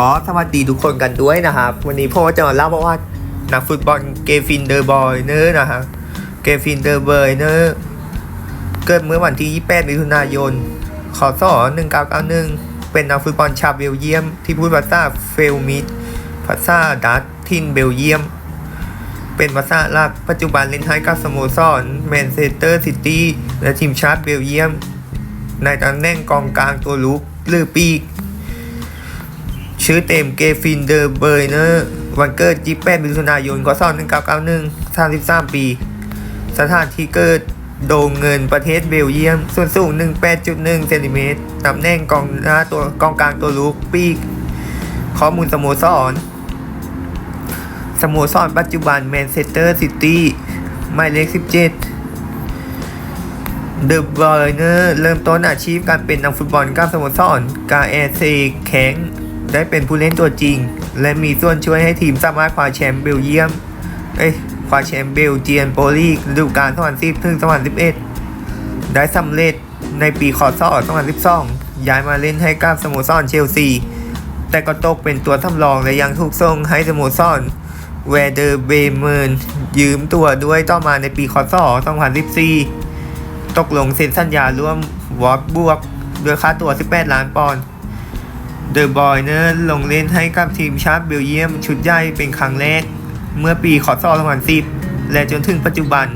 ก็สวัสดีทุกคนกันด้วยนะครับ วันนี้พ่อจะมาเล่าว่านักฟุตบอลเกฟินเดอร์บอยเนอร์นะครับเกฟินเดอร์บอยเนอร์เกิดเมื่อวันที่ 28 มิถุนายนขศ1991 เป็นนักฟุตบอลชาวเบลเยียม ที่พูดภาษาเฟลมิดภาษาดัตช์ทินเบลเยียม เป็นภาษาลักปัจจุบันเล่นให้กับสโมสรแมนเชสเตอร์ซิตี้และทีมชาติเบลเยียม ในตำแหน่งกองกลางตัวลุกหรือปีก ชื่อเต็มเกฟินเดอร์เบอร์เนอร์วันเกิด28มิถุนายนกศ1991 33 ปี สถานที่เกิดโดงเงินประเทศเบลเยียม ส่วนสูง 18.1เซนติเมตรตำแหน่งกองหน้าตัวกองกลางตัวลุกปีก ข้อมูลสโมสร สโมสรปัจจุบันแมนเชสเตอร์ซิตี้หมายเลข 17 เดอะบอยเนอร์เริ่มต้นอาชีพการเป็นนักฟุตบอลกับสโมสรกาเอเซแข็ง ได้เป็นผู้เล่นตัวจริง และมีส่วนช่วยให้ทีมสามารถคว้าแชมป์เบลเยียม เอ้ยคว้าแชมป์เบลเจียนโปลีฤดูกาล2010ถึง2011 ได้สำเร็จในปีคศ2012 ย้ายมาเล่นให้กับสโมสรเชลซี แต่ก็ตกเป็นตัวสำรองและยังถูกส่งให้สโมสรเวเดอร์เบเมิร์นยืมตัวด้วยต่อมาในปีคศ2014 ตกลงเซ็นสัญญาร่วมวอตบวกด้วยค่าตัว 18 ล้านปอนด์ เดอะบอยเนอร์ลงเล่นให้กับทีมชาติเบลเยียมชุดใหญ่เป็นครั้งแรก เมื่อปีคศ2010 และจนถึงปัจจุบัน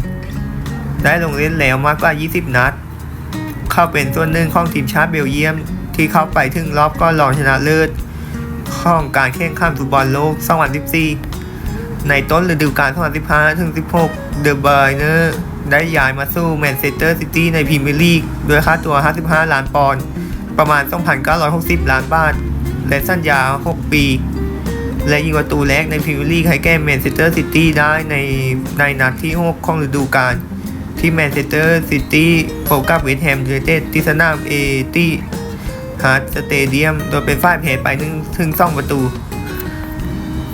ได้ลงเล่นแล้วมากกว่า 20 นัด เข้าเป็นส่วนหนึ่งของทีมชาติเบลเยียม ที่เข้าไปถึงรอบก่อนรองชนะเลิศของการแข่งขันฟุตบอลโลก 2014 ในต้นฤดูกาล 2015 ถึง 16 เดอะบอยเนอร์ได้ย้ายมาสู้แมนเชสเตอร์ซิตี้ในพรีเมียร์ลีกด้วยค่าตัว 55 ล้านปอนด์ ประมาณ 2,960 ล้านบาท และสัญญา 6 ปี และยิงประตูแรกในพรีเมียร์ลีกให้แก่แมนเชสเตอร์ซิตี้ได้ในในนัดที่ 6 ของฤดูกาลที่แมนเชสเตอร์ซิตี้พบกับเวสต์แฮมยูไนเต็ดที่สนามเอตี้ฮาร์ดสเตเดียมโดยเป็นฝ่ายแพ้ไปถึงถึง2ประตู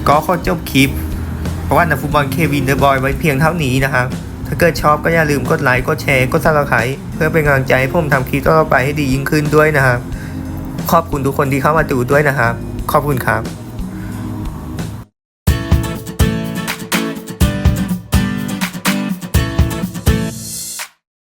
ก็ขอจบคลิป เพราะว่านักฟุตบอลเควินเดอร์บอยไว้เพียงเท่านี้นะครับ ถ้าเกิดชอบก็อย่าลืมกดไลค์ กดแชร์ กดซับสไครต์เพื่อเป็นกำลังใจให้ผมทำคลิปต่อไปให้ดียิ่งขึ้นด้วยนะครับ ขอบคุณทุกคนที่เข้ามาดูด้วยนะครับ ขอบคุณครับ